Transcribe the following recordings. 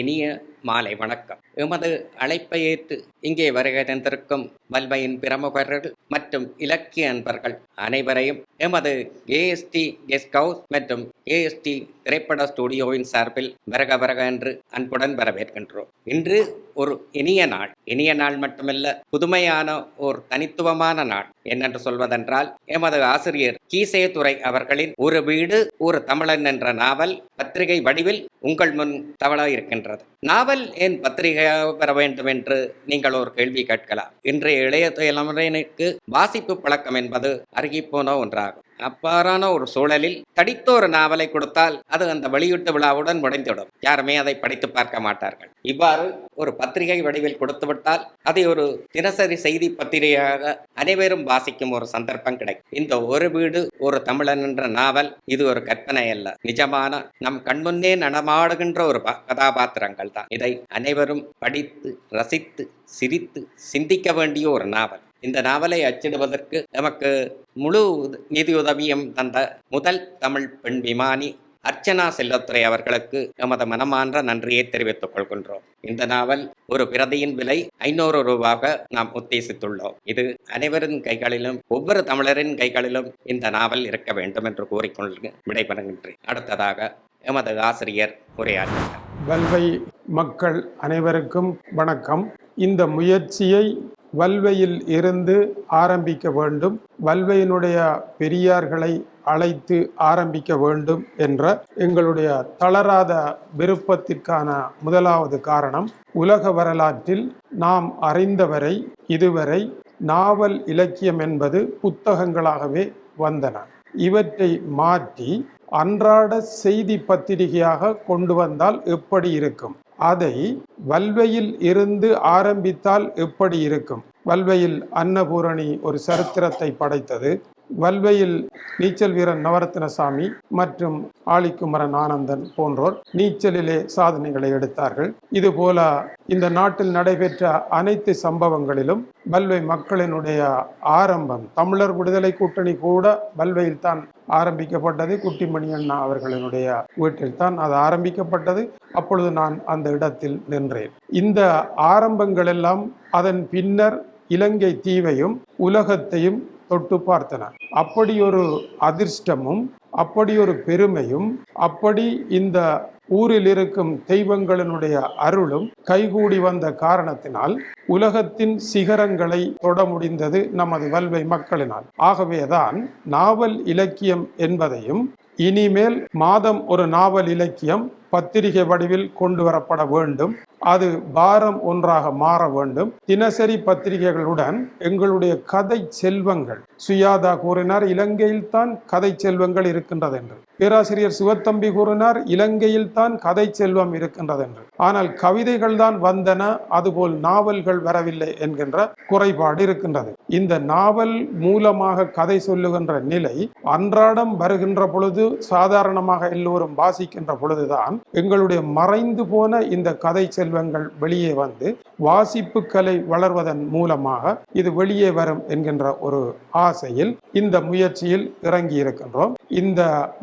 இனிய மாலை வணக்கம். எமது அழைப்பை ஏற்று இங்கே வருகை தந்திருக்கும் வல்மையின் பிரமுகர்கள் மற்றும் இலக்கிய அன்பர்கள் அனைவரையும் எமது ஏஎஸ்டி கெஸ்ட் ஹவுஸ் மற்றும் ஏஎஸ்டி திரைப்பட ஸ்டுடியோவின் சார்பில் வரக வரக என்று அன்புடன் வரவேற்கின்றோம். இன்று ஒரு இனிய நாள். இனிய நாள் மட்டுமல்ல புதுமையான ஒரு தனித்துவமான நாள். என்னென்று சொல்வதென்றால் எமது ஆசிரியர் கீசேதுரை அவர்களின் ஒரு வீடு ஒரு தமிழன் என்ற நாவல் பத்திரிகை வடிவில் உங்கள் முன் தவள இருக்கின்றது நாவல் ஏன் பத்திரிகையாக பெற வேண்டும் என்று நீங்கள் ஒரு கேள்வி கேட்கலாம். இன்றைய இளைய தலைமுறையினருக்கு வாசிப்பு பழக்கம் என்பது அருகிப்போன ஒன்றாகும். அப்பாறான ஒரு சூழலில் தடித்த ஒரு நாவலை கொடுத்தால் அது அந்த வெளியீட்டு விழாவுடன் முடிந்துவிடும். யாருமே அதை படித்து பார்க்க மாட்டார்கள். இவ்வாறு ஒரு பத்திரிகை வடிவில் கொடுத்துவிட்டால் அதை ஒரு தினசரி செய்தி பத்திரிகையாக அனைவரும் வாசிக்கும் ஒரு சந்தர்ப்பம் கிடைக்கும். இந்த ஒரு வீடு ஒரு தமிழன் என்ற நாவல் இது ஒரு கற்பனை அல்ல நிஜமான நம் கண்முன்னே நடமாடுகின்ற ஒரு கதாபாத்திரங்கள் தான் இதை அனைவரும் படித்து ரசித்து சிரித்து சிந்திக்க வேண்டிய ஒரு நாவல். இந்த நாவலை அச்சிடுவதற்கு நமக்கு முழு உத- நிதியுதவியும் தந்த முதல் தமிழ் பெண் விமானி அர்ச்சனா செல்லத்துறை அவர்களுக்கு எமது மனமான்ற நன்றியை தெரிவித்துக் கொள்கின்றோம். இந்த நாவல் ஒரு பிரதியின் விலை ஐநூறு ரூபாக நாம் உத்தேசித்துள்ளோம். இது அனைவரின் கைகளிலும் ஒவ்வொரு தமிழரின் கைகளிலும் இந்த நாவல் இருக்க வேண்டும் என்று கூறிக்கொண்டு விடைபெறுகின்றேன். அடுத்ததாக எமது ஆசிரியர் உரையாற்றினார் வல்வை மக்கள் அனைவருக்கும் வணக்கம். இந்த முயற்சியை வல்வையில் இருந்து ஆரம்பிக்க வேண்டும் வல்வையினுடைய பெரியார்களை அழைத்து ஆரம்பிக்க வேண்டும் என்ற எங்களுடைய தளராத விருப்பத்திற்கான முதலாவது காரணம் உலக வரலாற்றில் நாம் அறிந்தவரை இதுவரை நாவல் இலக்கியம் என்பது புத்தகங்களாகவே வந்தன. இவற்றை மாற்றி அன்றாட செய்தி பத்திரிகையாக கொண்டு வந்தால் எப்படி இருக்கும்? அதை வல்வையில் இருந்து ஆரம்பித்தால் எப்படி இருக்கும்? வல்வையில் அன்னபூரணி ஒரு சரித்திரத்தை படைத்தது. வல்வையில் நீச்சல் வீரன் நவரத்னசாமி மற்றும் ஆலிக்குமரன் ஆனந்தன் போன்றோர் நீச்சலிலே சாதனைகளை எடுத்தார்கள். இதுபோல இந்த நாட்டில் நடைபெற்ற அனைத்து சம்பவங்களிலும் வல்வை மக்களினுடைய ஆரம்பம் தமிழர் விடுதலை கூட்டணி கூட வல்வையில் தான் ஆரம்பிக்கப்பட்டது. குட்டிமணி அண்ணா அவர்களினுடைய வீட்டில் தான் அது ஆரம்பிக்கப்பட்டது. அப்பொழுது நான் அந்த இடத்தில் நின்றேன். இந்த ஆரம்பங்கள் எல்லாம் அதன் பின்னர் இலங்கை தீவையும் உலகத்தையும் தொட்டு பார்த்தன. அப்படி ஒரு அதிர்ஷ்டமும் அப்படி ஒரு பெருமையும் அப்படி இந்த ஊரில் இருக்கும் தெய்வங்களினுடைய அருளும் கைகூடி வந்த காரணத்தினால் உலகத்தின் சிகரங்களை தொட முடிந்தது நமது வல்வை மக்களினால். ஆகவேதான் நாவல் இலக்கியம் என்பதையும் இனிமேல் மாதம் ஒரு நாவல் இலக்கியம் பத்திரிகை வடிவில் கொண்டு வரப்பட வேண்டும். அது வாரம் ஒன்றாக மாற வேண்டும். தினசரி பத்திரிகைகளுடன் எங்களுடைய கதை செல்வங்கள் சுயாதா கூறினார் இலங்கையில் தான் கதை செல்வங்கள் இருக்கின்றது என்று பேராசிரியர் சிவத்தம்பி கூறினார் இலங்கையில் தான் கதை செல்வம் இருக்கின்றது என்று ஆனால் கவிதைகள் தான் வந்தன அதுபோல் நாவல்கள் வரவில்லை என்கின்ற குறைபாடு இருக்கின்றது. இந்த நாவல் மூலமாக கதை சொல்லுகின்ற நிலை அன்றாடம் வருகின்ற பொழுது சாதாரணமாக எல்லோரும் வாசிக்கின்ற பொழுதுதான் எங்களுடைய மறைந்து போன இந்த கதை செல்வங்கள் வெளியே வந்து வாசிப்பு கலை வளர்வதன் மூலமாக இது வெளியே வரும் என்கின்ற ஒரு ஆசை ஆசையில் இந்த முயற்சியில் இறங்கி இருக்கின்றோம். இந்த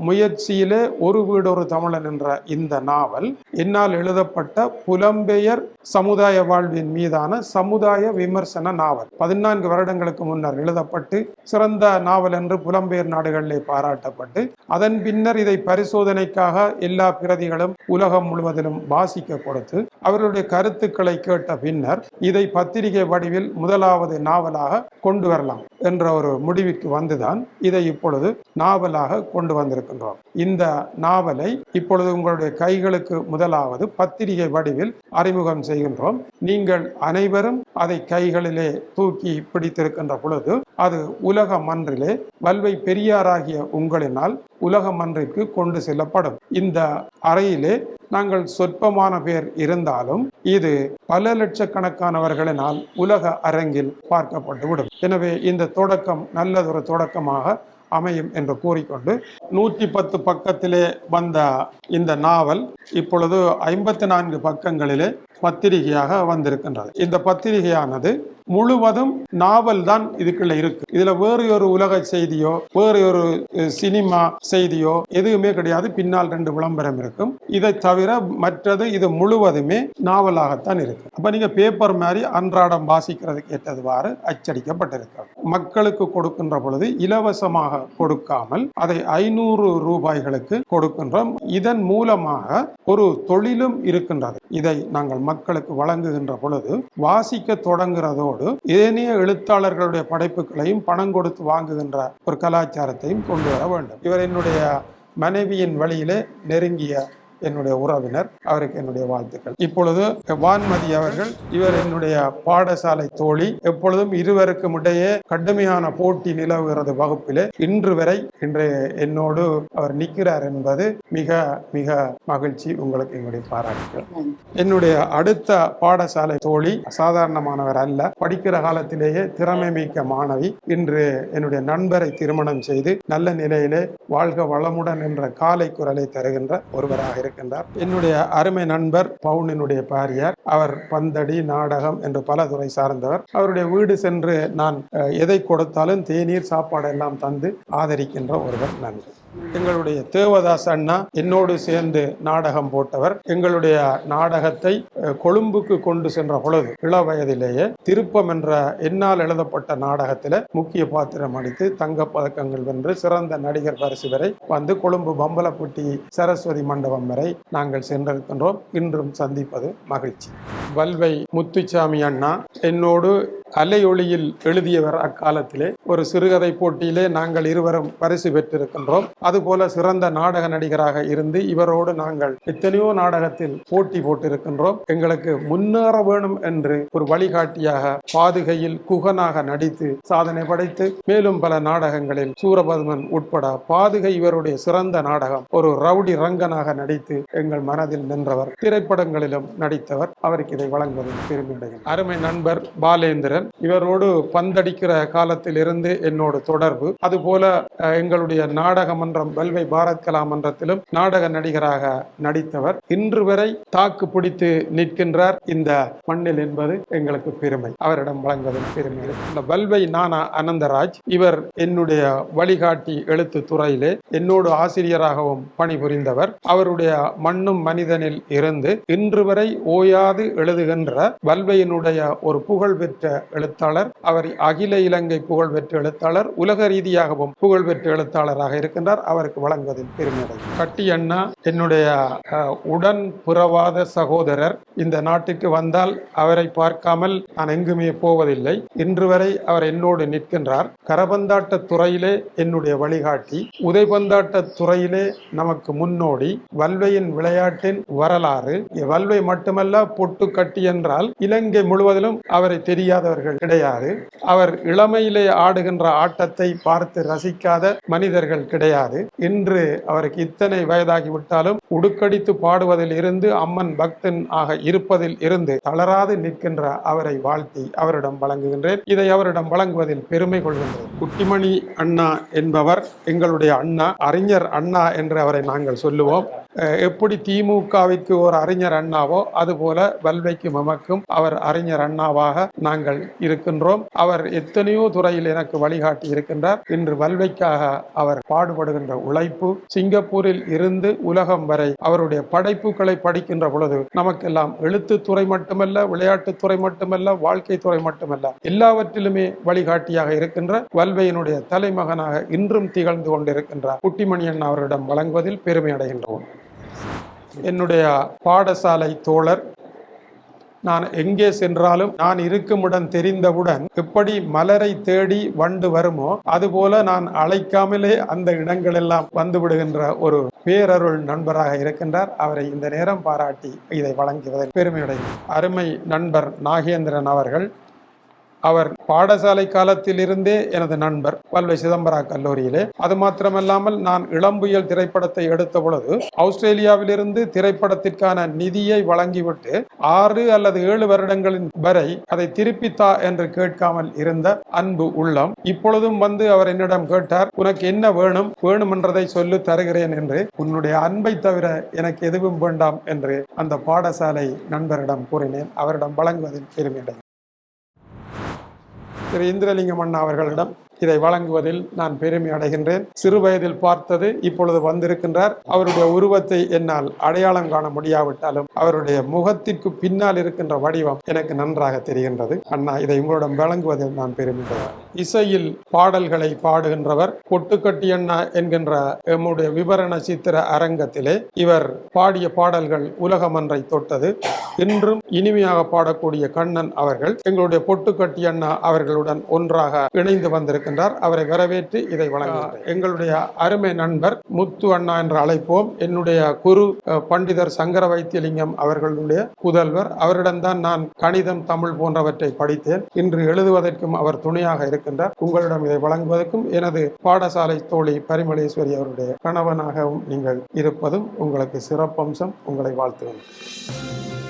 முயற்சியிலே ஒரு வீடு ஒரு தமிழன் என்ற இந்த நாவல் என்னால் எழுதப்பட்ட புலம்பெயர் சமுதாய வாழ்வின் மீதான சமுதாய விமர்சன நாவல். பதினான்கு வருடங்களுக்கு முன்னர் எழுதப்பட்டு சிறந்த நாவல் என்று புலம்பெயர் நாடுகளிலே பாராட்டப்பட்டு அதன் பின்னர் இதை பரிசோதனைக்காக எல்லா பிரதிகளும் உலகம் முழுவதிலும் வாசிக்க கொடுத்து அவர்களுடைய கருத்துக்களை கேட்ட பின்னர் இதை பத்திரிகை வடிவில் முதலாவது நாவலாக கொண்டு வரலாம் என்ற ஒரு முடிவுக்கு வந்துதான் இதை இப்பொழுது நாவலாக கொண்டு வந்திருக்கின்றோம். இந்த நாவலை இப்பொழுது உங்களுடைய கைகளுக்கு முதலாவது பத்திரிகை வடிவில் அறிமுகம் செய்கின்றோம். நீங்கள் அனைவரும் அதை கைகளிலே தூக்கி பிடித்திருக்கின்ற பொழுது அது உலக மன்றிலே வல்வை பெரியாராகிய உங்களினால் உலக மன்றிற்கு கொண்டு செல்லப்படும். இந்த அறையிலே நாங்கள் சொற்பமான பேர் இருந்தாலும் இது பல லட்சக்கணக்கானவர்களினால் உலக அரங்கில் பார்க்கப்பட்டுவிடும். எனவே இந்த தொடக்கம் நல்லதொரு தொடக்கமாக அமையும் என்று கூறிக்கொண்டு நூற்றி பத்து பக்கத்திலே வந்த இந்த நாவல் இப்பொழுது ஐம்பத்தி நான்கு பக்கங்களிலே பத்திரிகையாக வந்திருக்கின்றது. இந்த பத்திரிகையானது முழுவதும் நாவல் தான் இதுக்குள்ள இருக்கு. இதுல வேறு ஒரு உலக செய்தியோ வேறு ஒரு சினிமா செய்தியோ எதுவுமே கிடையாது. பின்னால் ரெண்டு விளம்பரம் இருக்கும். இதை தவிர மற்றது இது முழுவதுமே நாவலாகத்தான் இருக்கு. அப்ப நீங்க பேப்பர் மாதிரி அன்றாடம் வாசிக்கிறதுக்கு ஏற்றதுவாறு அச்சடிக்கப்பட்டிருக்கிறது. மக்களுக்கு கொடுக்கின்ற பொழுது இலவசமாக கொடுக்காமல் அதை ஐநூறு ரூபாய்களுக்கு கொடுக்கின்றோம். இதன் மூலமாக ஒரு தொழிலும் இருக்கின்றது. இதை நாங்கள் மக்களுக்கு வழங்குகின்ற பொழுது வாசிக்க தொடங்குறதோ அதோடு ஏனைய எழுத்தாளர்களுடைய படைப்புகளையும் பணம் கொடுத்து வாங்குகின்ற ஒரு கலாச்சாரத்தையும் கொண்டு வர வேண்டும். இவர் என்னுடைய மனைவியின் வழியிலே நெருங்கிய என்னுடைய உறவினர் அவருக்கு என்னுடைய வாழ்த்துக்கள். இப்பொழுது வான்மதி அவர்கள் இவர் என்னுடைய பாடசாலை தோழி. எப்பொழுதும் இருவருக்கும் இடையே கடுமையான போட்டி நிலவுகிறது வகுப்பிலே. இன்று வரை இன்று என்னோடு அவர் நிற்கிறார் என்பது மிக மிக மகிழ்ச்சி. உங்களுக்கு எங்களுடைய பாராட்டுகள். என்னுடைய அடுத்த பாடசாலை தோழி சாதாரணமானவர் அல்ல. படிக்கிற காலத்திலேயே திறமை மிக்க மாணவி. இன்று என்னுடைய நண்பரை திருமணம் செய்து நல்ல நிலையிலே வாழ்க வளமுடன் என்ற காலை குரலை தருகின்ற ஒருவராக இருக்கிறார். இருக்கின்றார் என்னுடைய அருமை நண்பர் பவுனினுடைய பாரியார் அவர் பந்தடி நாடகம் என்று பல துறை சார்ந்தவர். அவருடைய வீடு சென்று நான் எதை கொடுத்தாலும் தேநீர் சாப்பாடு எல்லாம் தந்து ஆதரிக்கின்ற ஒருவர் நன்றி எங்களுடைய தேவதாஸ் அண்ணா என்னோடு சேர்ந்து நாடகம் போட்டவர். எங்களுடைய நாடகத்தை கொழும்புக்கு கொண்டு சென்ற பொழுது இள வயதிலேயே திருப்பம் என்ற என்னால் எழுதப்பட்ட நாடகத்தில் முக்கிய பாத்திரம் அடித்து தங்கப் பதக்கங்கள் வென்று சிறந்த நடிகர் பரிசு வரை வந்து கொழும்பு பம்பலப்பட்டி சரஸ்வதி மண்டபம் வரை நாங்கள் சென்றிருக்கின்றோம் இன்றும் சந்திப்பது மகிழ்ச்சி. வல்வை முத்துச்சாமி அண்ணா என்னோடு அலையொளியில் எழுதியவர் அக்காலத்திலே. ஒரு சிறுகதை போட்டியிலே நாங்கள் இருவரும் பரிசு பெற்றிருக்கின்றோம். அதுபோல சிறந்த நாடக நடிகராக இருந்து இவரோடு நாங்கள் எத்தனையோ நாடகத்தில் போட்டி போட்டிருக்கின்றோம். எங்களுக்கு முன்னேற வேணும் என்று ஒரு வழிகாட்டியாக பாதுகையில் குகனாக நடித்து சாதனை படைத்து மேலும் பல நாடகங்களில் சூரபதுமன் உட்பட பாதுகை இவருடைய சிறந்த நாடகம் ஒரு ரவுடி ரங்கனாக நடித்து எங்கள் மனதில் நின்றவர். திரைப்படங்களிலும் நடித்தவர். அவருக்கு இதை வழங்குவதில் பெருமையடைகிறேன் அருமை நண்பர் பாலேந்திரன் இவரோடு பந்தடிக்கிற காலத்திலிருந்து என்னோடு தொடர்பு. அதுபோல எங்களுடைய நாடக மன்றம் வல்வை பாரத் கலா மன்றத்திலும் நாடக நடிகராக நடித்தவர். இன்று வரை தாக்கு பிடித்து நிற்கின்றார். இந்த மண்ணில் என்பது எங்களுக்கு பெருமை. அவரிடம் வழங்குவதில் பெருமை. இந்த வல்வை நானா அனந்தராஜ் இவர் என்னுடைய வழிகாட்டி எழுத்து துறையிலே என்னோடு ஆசிரியராகவும் பணிபுரிந்தவர். அவருடைய மண்ணும் மனிதனில் இருந்து இன்று வரை ஓயாது எழு எழுதுகின்ற வல்வையினுடைய ஒரு புகழ்பெற்ற எழுத்தாளர் அவர் அகில இலங்கை புகழ்பெற்ற எழுத்தாளர் உலக ரீதியாகவும் புகழ்பெற்ற எழுத்தாளராக இருக்கின்றார். அவருக்கு வழங்குவதில் பெருமையடை கட்டி அண்ணா என்னுடைய உடன் புறவாத சகோதரர். இந்த நாட்டுக்கு வந்தால் அவரை பார்க்காமல் நான் எங்குமே போவதில்லை. இன்று வரை அவர் என்னோடு நிற்கின்றார். கரபந்தாட்ட துறையிலே என்னுடைய வழிகாட்டி. உதைபந்தாட்ட துறையிலே நமக்கு முன்னோடி. வல்வையின் விளையாட்டின் வரலாறு. வல்வை மட்டுமல்ல பொட்டு கட்டி என்றால் இலங்கை முழுவதிலும் அவரை தெரியாதவர்கள் கிடையாது. அவர் இளமையிலே ஆடுகின்ற ஆட்டத்தை பார்த்து ரசிக்காத மனிதர்கள் கிடையாது. இன்று அவருக்கு இத்தனை வயதாகிவிட்டாலும் உடுக்கடித்து பாடுவதில் இருந்து அம்மன் பக்தன் ஆக இருப்பதில் இருந்து தளராது நிற்கின்ற அவரை வாழ்த்தி அவரிடம் வழங்குகின்றேன். இதை அவரிடம் வழங்குவதில் பெருமை கொள்கின்றேன். குட்டிமணி அண்ணா என்பவர் எங்களுடைய அண்ணா அறிஞர் அண்ணா என்று அவரை நாங்கள் சொல்லுவோம். எப்படி திமுகவிற்கு ஒரு அறிஞர் அண்ணாவோ அதுபோல வல்வைக்கு மமக்கும் அவர் அறிஞர் அண்ணாவாக நாங்கள் இருக்கின்றோம். அவர் எத்தனையோ துறையில் எனக்கு வழிகாட்டி இருக்கின்றார். இன்று வல்வைக்காக அவர் பாடுபடுகின்ற உழைப்பு சிங்கப்பூரில் இருந்து உலகம் வரை அவருடைய படைப்புகளை படிக்கின்ற பொழுது நமக்கெல்லாம் எழுத்து துறை மட்டுமல்ல விளையாட்டுத்துறை மட்டுமல்ல வாழ்க்கை துறை மட்டுமல்ல எல்லாவற்றிலுமே வழிகாட்டியாக இருக்கின்ற வல்வையினுடைய தலைமகனாக இன்றும் திகழ்ந்து கொண்டிருக்கின்றார். குட்டிமணி அண்ணா அவரிடம் வழங்குவதில் பெருமை அடைகின்றோம். என்னுடைய பாடசாலை தோழர் நான் எங்கே சென்றாலும் நான் இருக்குமிடம் தெரிந்தவுடன் எப்படி மலரை தேடி வண்டு வருமோ அதுபோல நான் அழைக்காமலே அந்த இடங்களெல்லாம் வந்து விடுகின்ற ஒரு பேரருள் நண்பராக இருக்கின்றார். அவரை இந்த நேரம் பாராட்டி இதை வழங்குவதில் பெருமையுடைய அருமை நண்பர் நாகேந்திரன் அவர்கள் அவர் பாடசாலை காலத்திலிருந்தே எனது நண்பர் பல்வை சிதம்பரா கல்லூரியிலே. அது மாத்திரமல்லாமல் நான் இளம்புயல் திரைப்படத்தை எடுத்த பொழுது ஆஸ்திரேலியாவிலிருந்து திரைப்படத்திற்கான நிதியை வழங்கிவிட்டு ஆறு அல்லது ஏழு வருடங்களின் வரை அதை திருப்பித்தா என்று கேட்காமல் இருந்த அன்பு உள்ளம் இப்பொழுதும் வந்து அவர் என்னிடம் கேட்டார் உனக்கு என்ன வேணும்? வேணுமென்றதை சொல்லு தருகிறேன் என்று. உன்னுடைய அன்பை தவிர எனக்கு எதுவும் வேண்டாம் என்று அந்த பாடசாலை நண்பரிடம் கூறினேன். அவரிடம் வழங்குவதில் பெருமையடை திரு இந்திரலிங்கம் அண்ணா அவர்களிடம் இதை வழங்குவதில் நான் பெருமை அடைகின்றேன். சிறு வயதில் பார்த்தது இப்பொழுது வந்திருக்கின்றார். அவருடைய உருவத்தை என்னால் அடையாளம் காண முடியாவிட்டாலும் அவருடைய முகத்திற்கு பின்னால் இருக்கின்ற வடிவம் எனக்கு நன்றாக தெரிகின்றது. அண்ணா இதை உங்களிடம் வழங்குவதில் நான் பெருமை இசையில் பாடல்களை பாடுகின்றவர் கொட்டுக்கட்டி அண்ணா என்கின்ற எம்முடைய விவரண சித்திர அரங்கத்திலே இவர் பாடிய பாடல்கள் உலகமன்றை தொட்டது. இன்றும் இனிமையாக பாடக்கூடிய கண்ணன் அவர்கள் எங்களுடைய பொட்டுக்கட்டி அண்ணா அவர்களுடன் ஒன்றாக இணைந்து வந்திருக்கின்றார். அவரை வரவேற்று இதை வழங்குகிறார் எங்களுடைய அருமை நண்பர் முத்து அண்ணா என்று அழைப்போம். என்னுடைய குரு பண்டிதர் சங்கர வைத்தியலிங்கம் அவர்களுடைய புதல்வர். அவரிடம்தான் நான் கணிதம் தமிழ் போன்றவற்றை படித்தேன். இன்று எழுதுவதற்கும் அவர் துணையாக இருக்கின்றார் உங்களிடம் இதை வழங்குவதற்கும் எனது பாடசாலை தோழி பரிமளேஸ்வரி அவருடைய கணவனாகவும் நீங்கள் இருப்பதும் உங்களுக்கு சிறப்பம்சம். உங்களை வாழ்த்துகிறேன்.